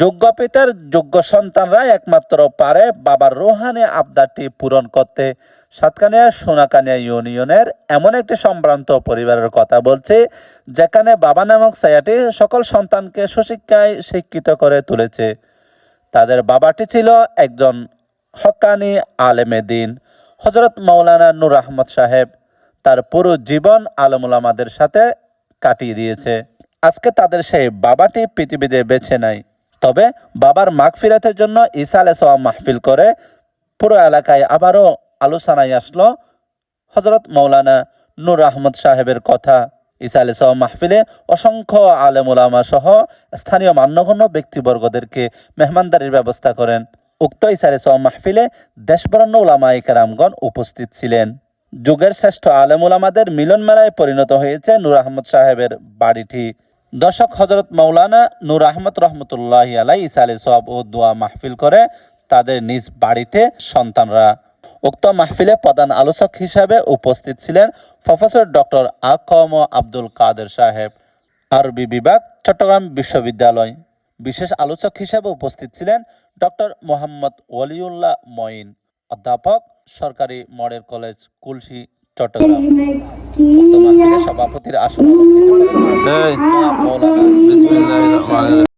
যোগ্য পিতার যোগ্য সন্তানরা একমাত্র পারে বাবার রোহানি আবদারটি পূরণ করতে। সাতকানিয়া সোনাকানিয়া ইউনিয়নের এমন একটি সম্ভ্রান্ত পরিবারের কথা বলছে, যেখানে বাবা নামক ছায়াটি সকল সন্তানকে সুশিক্ষায় শিক্ষিত করে তুলেছে। তাদের বাবাটি ছিল একজন হকানি আলেমে দিন হজরত মৌলানা নূর আহমদ সাহেব। তার পুরো জীবন আলমুলামাদের সাথে কাটিয়ে দিয়েছে। আজকে তাদের সেই বাবাটি পৃথিবীতে বেছে নাই তবে বাবার মাগফিরাতের জন্য ঈসা আলাইসালাম মাহফিল করে পুরো এলাকায় আবারও আলোচনায় আসলো হজরত মৌলানা নূর আহমদ সাহেবের কথা ঈসা আলী সাহ মাহফিলে। অসংখ্য আলেমুলামা সহ স্থানীয় মান্যগণ্য ব্যক্তিবর্গদেরকে মেহমানদারির ব্যবস্থা করেন। উক্ত ঈসা আলী সাহ মাহফিলে দেশবরণ্য উলামা ইকারামগণ উপস্থিত ছিলেন। যুগের শ্রেষ্ঠ আলেমুলামাদের মিলন মেলায় পরিণত হয়েছে নূর আহমদ সাহেবের বাড়িটি। দর্শক হজরত মৌলানা নূর আহমদ রহমতুল্লাহ আলাই ঈসা আলী সাহাব ও দোয়া মাহফিল করে তাদের নিজ বাড়িতে সন্তানরা উক্ত মাহফিলে প্রধান আলোচক হিসাবে উপস্থিত ছিলেন প্রফেসর ডক্টর আকম আব্দুল কাদের সাহেব। আরবি বিভাগ চট্টগ্রাম বিশ্ববিদ্যালয়। বিশেষ আলোচক হিসাবে উপস্থিত ছিলেন ডক্টর মোহাম্মদ ওয়ালিউল্লাহ মঈন অধ্যাপক সরকারি মডেল কলেজ কুলসি চট্টগ্রাম। সভাপতির আসন Mm-hmm.